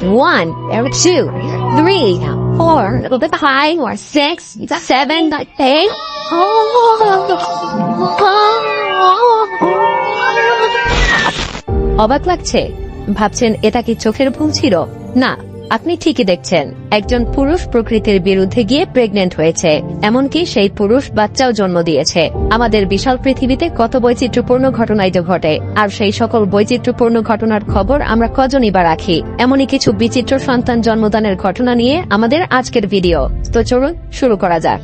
One, two, three, four, five, or six, seven, eight. অবাক লাগছে ভাবছেন এটা কি চোখের ভুল ছিল না আপনি ঠিকই দেখছেন, একজন পুরুষ প্রকৃতির বিরুদ্ধে গিয়ে প্রেগনেন্ট হয়েছে, এমনকি সেই পুরুষ বাচ্চাও জন্ম দিয়েছে। আমাদের বিশাল পৃথিবীতে কত বৈচিত্র্যপূর্ণ ঘটনাই তো ঘটে, আর সেই সকল বৈচিত্র্যপূর্ণ ঘটনার খবর আমরা কজনই বা রাখি। এমনই কিছু বিচিত্র সন্তান জন্মদানের ঘটনা নিয়ে আমাদের আজকের ভিডিও তো চলুন, শুরু করা যাক।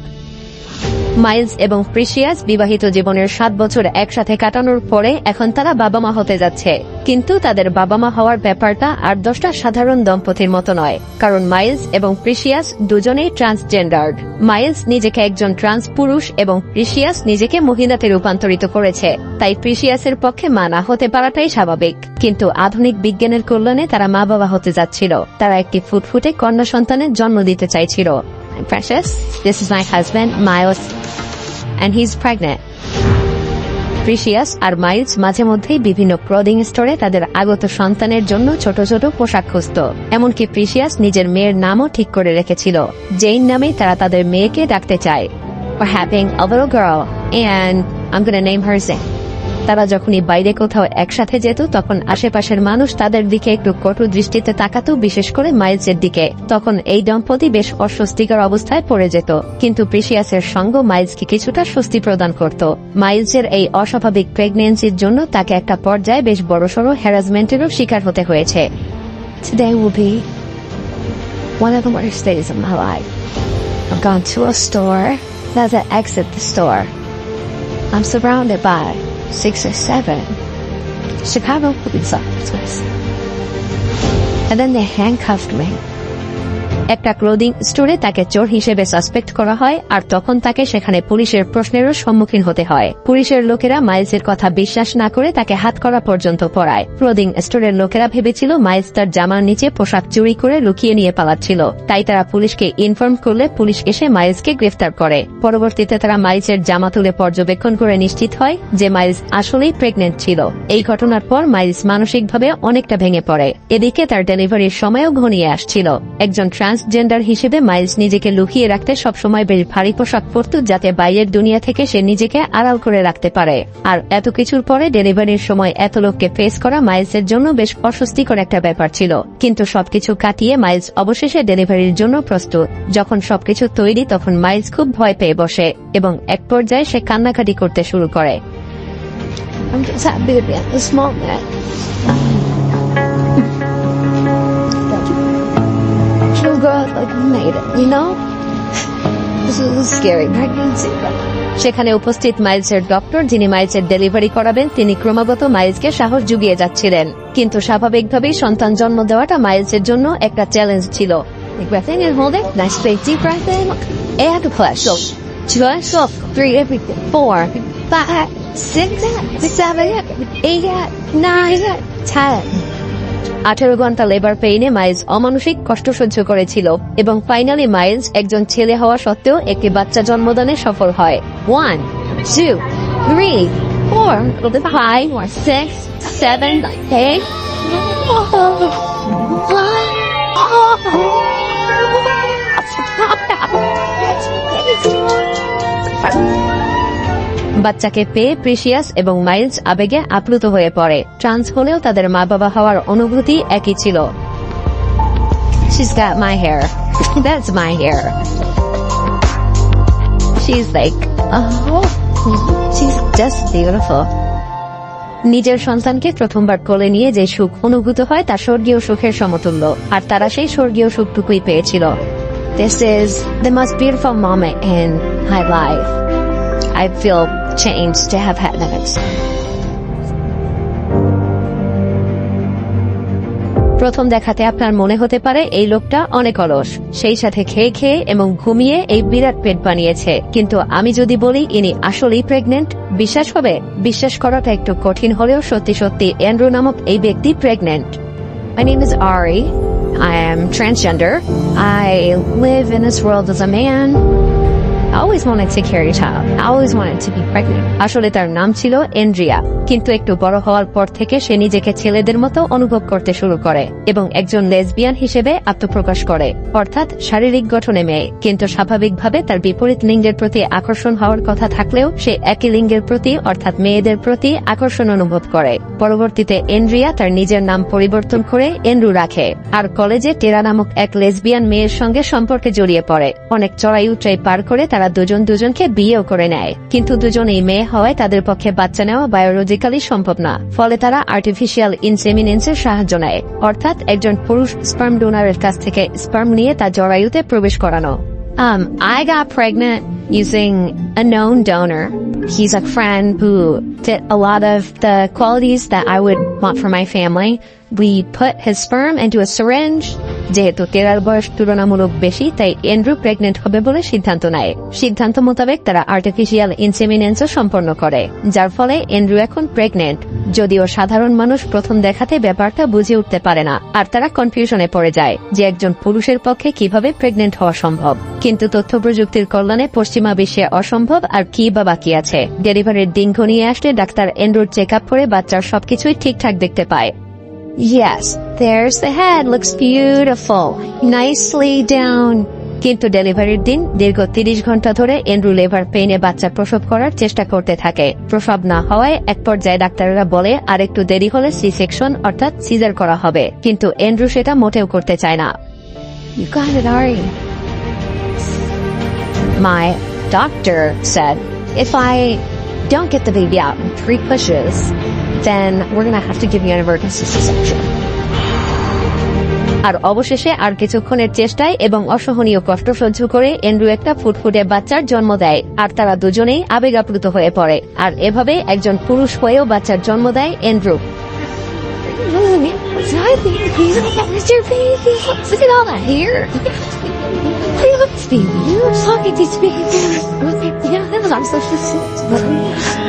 মাইলস এবং প্রিসিয়াস বিবাহিত জীবনের সাত বছর একসাথে কাটানোর পরে এখন তারা বাবা মা হতে যাচ্ছে। কিন্তু তাদের বাবা মা হওয়ার ব্যাপারটা আর দশটা সাধারণ দম্পতির মতো নয়, কারণ মাইলস এবং প্রিসিয়াস দুজনেই ট্রান্সজেন্ডার্ড মাইলস নিজেকে একজন ট্রান্স পুরুষ এবং প্রিসিয়াস নিজেকে মহিলাতে রূপান্তরিত করেছে। তাই প্রিসিয়াসের পক্ষে মা না হতে পারাটাই স্বাভাবিক। কিন্তু আধুনিক বিজ্ঞানের কল্যাণে তারা মা বাবা হতে যাচ্ছিল। তারা একটি ফুটফুটে কন্যা সন্তানের জন্ম দিতে চাইছিল। Precious, this is my husband, Miles, and he's pregnant. Precious R Miles মাঝে মধ্যেই বিভিন্ন ক্লোদিং স্টোরে তাদের আগত সন্তানের জন্য ছোট ছোট পোশাক খুঁজত এমনকি প্রিসিয়াস নিজের মেয়ের নামও ঠিক করে রেখেছিল জেইন নামে তারা তাদের মেয়েকে ডাকতে চায় We're having a little girl, and I'm gonna name. তারা যখনই বাইরে কোথাও একসাথে যেত তখন আশেপাশের মানুষ তাদের দিকে একটু কটু দৃষ্টিতে তাকাতো বিশেষ করে মাইলসের দিকে তখন এই দম্পতি বেশ অস্বস্তিকর অবস্থায় পড়ে যেত কিন্তু প্রিসিয়াসের সঙ্গ মাইলসকে কিছুটা স্বস্তি প্রদান করত মাইলসের এই অস্বাভাবিক প্রেগনেন্সির জন্য তাকে একটা পর্যায়ে বেশ বড়সড় হ্যারাসমেন্টেরও শিকার হতে হয়েছে. I've gone to a store. Exit the store, I'm surrounded by six or seven Chicago police officers. And then they handcuffed me. একটা ক্লোদিং স্টোরে তাকে চোর হিসেবে সাসপেক্ট করা হয়, আর তখন তাকে সেখানে পুলিশের প্রশ্নেরও সম্মুখীন হতে হয়। পুলিশের লোকেরা মাইলসের কথা বিশ্বাস না করে তাকে হাত করা পর্যন্ত পড়ায়। ক্লোদিং স্টোরের লোকেরা ভেবেছিল মাইলস তার জামার নিচে পোশাক চুরি করে লুকিয়ে নিয়ে পালাচ্ছিল। তাই তারা পুলিশকে ইনফর্ম করলে পুলিশ এসে মাইলসকে গ্রেফতার করে। পরবর্তীতে তারা মাইলসের জামা তুলে পর্যবেক্ষণ করে নিশ্চিত হয় যে মাইলস আসলেই প্রেগনেন্ট ছিল। এই ঘটনার পর মাইলস মানসিকভাবে অনেকটা ভেঙে পড়ে। এদিকে তার ডেলিভারির সময়ও ঘনিয়ে আসছিল। একজন ট্রান্সজেন্ডার হিসেবে মাইলস নিজেকে লুকিয়ে রাখতে সবসময় বেশ ভারী পোশাক পরত, যাতে বাইরের দুনিয়া থেকে সে নিজেকে আড়াল করে রাখতে পারে। আর এত কিছুর পরে ডেলিভারির সময় এত লোককে ফেস করা মাইলসের জন্য বেশ অস্বস্তিকর একটা ব্যাপার ছিল। কিন্তু সবকিছু কাটিয়ে মাইলস অবশেষে ডেলিভারির জন্য প্রস্তুত। যখন সবকিছু তৈরি, তখন মাইলস খুব ভয় পেয়ে বসে এবং এক পর্যায়ে সে কান্নাকাটি করতে শুরু করে। I'm just happy to be at this moment. two girls like made it, you know? This is a scary. Pregnancy, but... সেখানে উপস্থিত মাইলসের ডক্টর যিনি মাইলসের ডেলিভারি করাবেন তিনি ক্রমাগত মাইলসকে সাহস জুগিয়ে যাচ্ছিলেন। কিন্তু স্বাভাবিকভাবেই সন্তান জন্ম দেওয়াটা মাইলসের জন্য একটা চ্যালেঞ্জ ছিল। Six, seven, eight, nine, ten. আঠেরো ঘণ্টা লেবার পেইনে মাইলস অমানসিক কষ্ট সহ্য করেছিল এবং ফাইনালি মাইলস একজন ছেলে হওয়া সত্ত্বেও একটি বাচ্চা জন্মদানে সফল হয়। One two three four five six seven eight বাচ্চাকে পেয়ে প্রিসিয়াস এবং মাইলস আবেগে আপ্লুত হয়ে পড়ে ট্রান্স হলেও তাদের মা বাবা হওয়ার অনুভূতি একই ছিল She's got my hair. That's my hair. She's like, oh, she's just beautiful. নিজের সন্তানকে প্রথমবার কোলে নিয়ে যে সুখ অনুভূত হয় তা স্বর্গীয় সুখের সমতুল্য আর তারা সেই স্বর্গীয় সুখটুকুই পেয়েছিল This is the most beautiful moment in my life. I feel changed to have had that. প্রথম দেখাতে আপনার মনে হতে পারে এই লোকটা অনেক অলস সেই সাথে খেয়ে খেয়ে এবং ঘুমিয়ে এই বিরাট পেট বানিয়েছে কিন্তু আমি যদি বলি, ইনি আসলেই প্রেগনেন্ট বিশ্বাস হবে, বিশ্বাস করাটা একটু কঠিন হলেও সত্যি সত্যি অ্যান্ড্রু নামক এই ব্যক্তি pregnant My name is Ari. I am transgender. I live in this world as a man. Always wanted to carry a child. I always wanted to be pregnant. আসলে তার নাম ছিল এন্ড্রিয়া। কিন্তু একটু বড় হওয়ার পর থেকে সে নিজেকে ছেলেদের মতো অনুভব করতে শুরু করে এবং একজন লেসবিয়ান হিসেবে আত্মপ্রকাশ করে, অর্থাৎ শারীরিক গঠনে মেয়ে। কিন্তু স্বাভাবিকভাবে তার বিপরীত লিঙ্গের প্রতি আকর্ষণ হওয়ার কথা থাকলেও সে একই লিঙ্গের প্রতি, অর্থাৎ মেয়েদের প্রতি, আকর্ষণ অনুভব করে। পরবর্তীতে এন্ড্রিয়া তার নিজের নাম পরিবর্তন করে এন্ড্রু রাখে। আর কলেজে টেরা নামক এক লেসবিয়ান মেয়ের সঙ্গে সম্পর্কে জড়িয়ে পড়ে। অনেক চড়াই উচ্চাই পার করে তারা দুজন দুজনকে বিয়েও করে নেয় কিন্তু দুজনেই মেয়ে হওয়ায় তাদের পক্ষে বাচ্চা নেওয়া বায়োলজিক্যালি সম্ভব না ফলে তারা আর্টিফিশিয়াল ইনসেমিনেন্সের সাহায্য নেয় অর্থাৎ একজন পুরুষ স্পার্ম ডোনারের কাছ থেকে স্পার্ম নিয়ে তার জরায়ুতে প্রবেশ করানো Um, I got pregnant using a known donor. He's a friend who did a lot of the qualities that I would want for my family. We put his sperm into a syringe. যেহেতু terror বয়স তুলনামূলক বেশি, তাই Andrew pregnant হবে বলে সিদ্ধান্ত নেয়। সিদ্ধান্ত মোতাবেক তারা আর্টিফিশিয়াল ইনসেমিনেন্সও সম্পন্ন করে, যার ফলে এন্ড্রু এখন প্রেগনেন্ট। যদিও সাধারণ মানুষ প্রথম দেখাতে ব্যাপারটা বুঝে উঠতে পারে না, আর তারা কনফিউশনে পড়ে যায় যে একজন পুরুষের পক্ষে কীভাবে প্রেগনেন্ট হওয়া সম্ভব। কিন্তু তথ্য প্রযুক্তির কল্যাণে পশ্চিমা বিশ্বে অসম্ভব, আর কি বা বাকি আছে? ডেলিভারির দিন ঘনিয়ে আসলে ডাক্তার এন্ড্রুর চেক আপ করে বাচ্চার সবকিছুই ঠিকঠাক দেখতে পায়। Yes, there's the head. Looks beautiful. Nicely down. কিন্তু ডেলিভারির দিন দীর্ঘ তিরিশ ঘণ্টা ধরে এন্ড্রু লেভার পেইনে বাচ্চা প্রসব করার চেষ্টা করতে থাকে প্রসব না হওয়ায় এক পর্যায়ে ডাক্তাররা বলে আর একটু দেরি হলে সি সেকশন অর্থাৎ সিজার করা হবে কিন্তু এন্ড্রু সেটা মোটেও করতে চায় না You got it, Ari. My doctor said if I don't get the baby out in three pushes, then we're gonna have to give you an emergency C-section. আর অবশেষে আর কিছুক্ষণের চেষ্টায় এবং অসহনীয় কষ্ট সহ্য করে এন্ড্রু একটা ফুটফুটে বাচ্চার জন্ম দেয়, আর তারা দুজনেই আবেগাপ্লুত হয়ে পড়ে আর এভাবে একজন পুরুষ হয়েও বাচ্চার জন্ম দেয় এন্ড্রু. Look at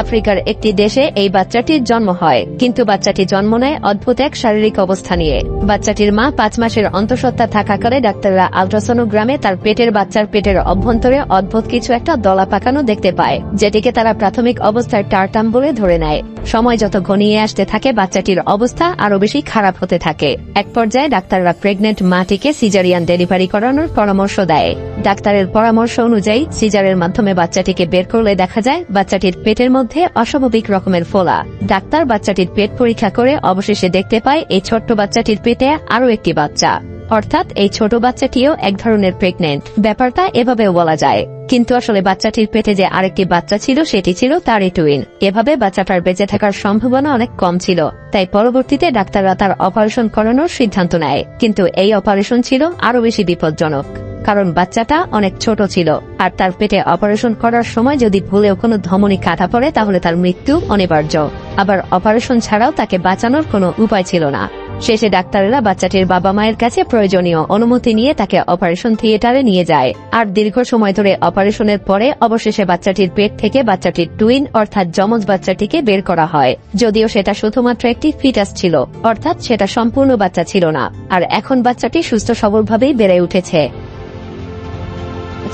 আফ্রিকার একটি দেশে এই বাচ্চাটির জন্ম হয়, কিন্তু বাচ্চাটি জন্ম নেয় অদ্ভুত এক শারীরিক অবস্থা নিয়ে। বাচ্চাটির মা পাঁচ মাসের অন্তঃসত্ত্বা থাকাকালে ডাক্তাররা আলট্রাসোনোগ্রামে তার পেটের বাচ্চার পেটের অভ্যন্তরে অদ্ভুত কিছু একটা দলা পাকানো দেখতে পায়, যেটিকে তারা প্রাথমিক অবস্থায় টার্টাম বলে ধরে নেয়। সময় যত ঘনিয়ে আসতে থাকে, বাচ্চাটির অবস্থা আরও বেশি খারাপ হতে থাকে। এক পর্যায়ে ডাক্তাররা প্রেগনেন্ট মাটিকে সিজারিয়ান ডেলিভারি করানোর পরামর্শ দেয়। ডাক্তারের পরামর্শ অনুযায়ী, সিজারের মাধ্যমে বাচ্চাটিকে বের করলে দেখা যায়, বাচ্চাটির পেটের মধ্যে অস্বাভাবিক রকমের ফোলা। ডাক্তার বাচ্চাটির পেট পরীক্ষা করে অবশেষে দেখতে পায়, এই ছোট্ট বাচ্চাটির পেটে আরও একটি বাচ্চা। অর্থাৎ এই ছোট বাচ্চাটিও এক ধরনের প্রেগনেন্ট ব্যাপারটা এভাবেও বলা যায়। কিন্তু আসলে বাচ্চাটির পেটে যে আরেকটি বাচ্চা ছিল, সেটি ছিল তারই টুইন এভাবে বাচ্চাটার বেঁচে থাকার সম্ভাবনা অনেক কম ছিল। তাই পরবর্তীতে ডাক্তাররা তার অপারেশন করানোর সিদ্ধান্ত নেয়। কিন্তু এই অপারেশন ছিল আরও বেশি বিপজ্জনক। কারণ বাচ্চাটা অনেক ছোট ছিল। আর তার পেটে অপারেশন করার সময় যদি ভুলেও কোনো ধমনী কাটা পড়ে, তাহলে তার মৃত্যু অনিবার্য। আবার অপারেশন ছাড়াও তাকে বাঁচানোর কোনো উপায় ছিল না। শেষে ডাক্তারেরা বাচ্চাটির বাবা মায়ের কাছে প্রয়োজনীয় অনুমতি নিয়ে তাকে অপারেশন থিয়েটারে নিয়ে যায় আর দীর্ঘ সময় ধরে অপারেশনের পরে অবশেষে বাচ্চাটির পেট থেকে বাচ্চাটির টুইন অর্থাৎ যমজ বাচ্চাটিকে বের করা হয় যদিও সেটা শুধুমাত্র একটি ফিটাস ছিল অর্থাৎ সেটা সম্পূর্ণ বাচ্চা ছিল না আর এখন বাচ্চাটি সুস্থ সবলভাবেই বেড়ে উঠেছে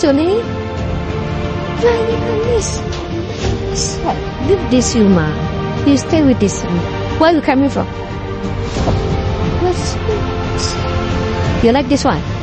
চলে Leave this you, ma. You stay with this one. Where you coming from? You like this one?